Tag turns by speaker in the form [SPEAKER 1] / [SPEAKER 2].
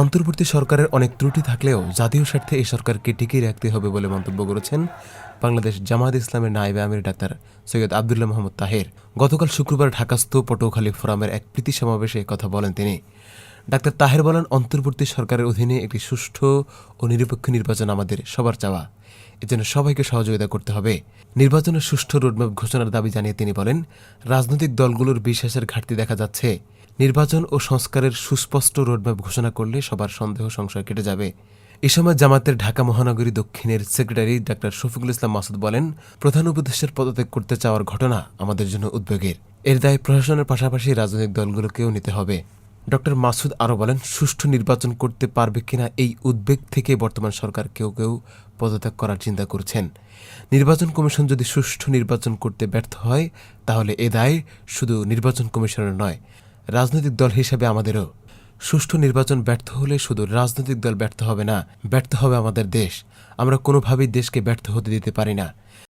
[SPEAKER 1] অন্তর্বর্তী সরকারের অনেক ত্রুটি থাকলেও জাতীয় স্বার্থে এই সরকারকে টিকিয়ে রাখতে হবে বলে মন্তব্য করেছেন বাংলাদেশ জামায়াত ইসলামের নায়েবে আমির ডাক্তার সৈয়দ আবদুল্লাহ মোহাম্মদ তাহের। গতকাল শুক্রবার ঢাকাস্থ পটুয়াখালী ফোরামের এক প্রীতি সমাবেশে কথা বলেন তিনি। ডাক্তার তাহের বলেন, অন্তর্বর্তী সরকারের অধীনে একটি সুষ্ঠু ও নিরপেক্ষ নির্বাচন আমাদের সবার চাওয়া। এজন্য সবাইকে সহযোগিতা করতে হবে। নির্বাচনের সুষ্ঠু রোডম্যাপ ঘোষণার দাবি জানিয়ে তিনি বলেন, রাজনৈতিক দলগুলোর বিশ্বাসের ঘাটতি দেখা যাচ্ছে। নির্বাচন ও সংস্কারের সুস্পষ্ট রোডম্যাপ ঘোষণা করলে সবার সন্দেহ সংশয় কেটে যাবে। এ সময় জামাতের ঢাকা মহানগরী দক্ষিণের সেক্রেটারি ডাক্তার শফিকুল ইসলাম মাসুদ বলেন, প্রধান উপদেষ্টার পদত্যাগ করতে চাওয়ার ঘটনা আমাদের জন্য উদ্বেগের। এর দায় প্রশাসনের পাশাপাশি রাজনৈতিক দলগুলোকেও নিতে হবে। ডক্টর মাসুদ আরও বলেন, সুষ্ঠু নির্বাচন করতে পারবে কিনা এই উদ্বেগ থেকে বর্তমান সরকার কেউ কেউ পদত্যাগ করার চিন্তা করছেন। নির্বাচন কমিশন যদি সুষ্ঠু নির্বাচন করতে ব্যর্থ হয়, তাহলে এ দায় শুধু নির্বাচন কমিশনের নয় রাজনৈতিক দল হিসেবে আমাদেরও। সুষ্ঠু নির্বাচন ব্যর্থ হলে শুধু রাজনৈতিক দল ব্যর্থ হবে না, ব্যর্থ হবে আমাদের দেশ। আমরা কোনোভাবেই দেশকে ব্যর্থ হতে দিতে পারি না।